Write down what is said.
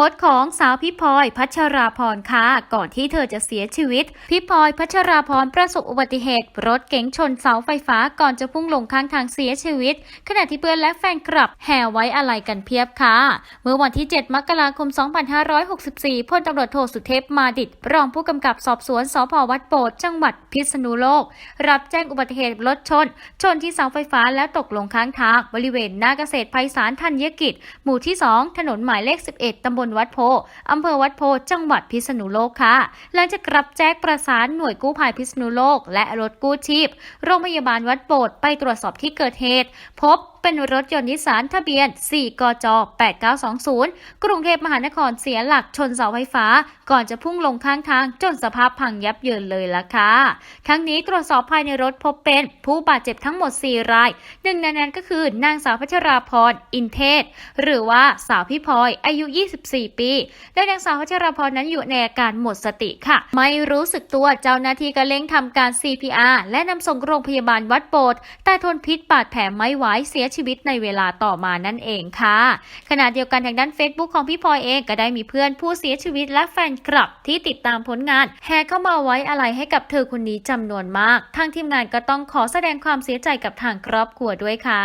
พสต์ของสาวพี่พลอยพัชราพรค่ะ ก่อนที่เธอจะเสียชีวิต พี่พลอยพัชราพรประสบอุบัติเหตุ รถเก๋งชนเสาไฟฟ้าก่อนจะพุ่งลงข้างทางเสียชีวิต ขณะที่เพื่อนและแฟนคลับแห่ไว้อะไรกันเพียบค่ะ เมื่อวันที่ 7 มกราคม 2564พลตำรวจโทสุเทพมาดิตรองผู้กำกับสอบสวนสพวัดโบดจังหวัดพิษณุโลก รับแจ้งอุบัติเหตุรถชน ชนที่เสาไฟฟ้าแล้วตกลงข้างทางบริเวณหน้าเกษตรไพศาลธัญกิจ หมู่ที่ 2 ถนนหมายเลข 11ตำบลลวัดโพอำเภอวัดโพจังหวัดพิษณุโลกค่ะ หลังจากรับแจ้งประสานหน่วยกู้ภัยพิษณุโลก และรถกู้ชีพ โรงพยาบาลวัดโบดไปตรวจสอบที่เกิดเหตุ พบ เป็นรถยนต์นิสสันทะเบียน 4 กจ 8920 กรุงเทพมหานครเสียหลักชนเสาไฟฟ้า ก่อนจะพุ่งลงข้างทางจนสภาพพังยับเยินเลยล่ะค่ะ ทั้งนี้ตรวจสอบภายในรถพบเป็นผู้บาดเจ็บทั้งหมด 4 ราย หนึ่งในนั้นก็คือนางสาวพัชราพร อินเทศ หรือว่าสาวพี่พลอย อายุ 24 ปี และนางสาวพัชราพรนั้นอยู่ในอาการหมดสติค่ะ ไม่รู้สึกตัวเจ้าหน้าที่ก็เร่งทำการ CPR และนำส่งโรงพยาบาลวัดโบดแต่ทนพิษบาดแผลไม่ไหวเสียชีวิตในเวลาต่อมานั่นเองค่ะ ขณะเดียวกันทางด้าน Facebook ของพี่พลอยเองก็ได้มีเพื่อนผู้เสียชีวิตและแฟนคลับที่ติดตามผลงาน แห่เข้ามาไว้อะไรให้กับเธอคนนี้จำนวนมาก ทางทีมงานก็ต้องขอแสดงความเสียใจกับทางครอบครัวด้วยค่ะ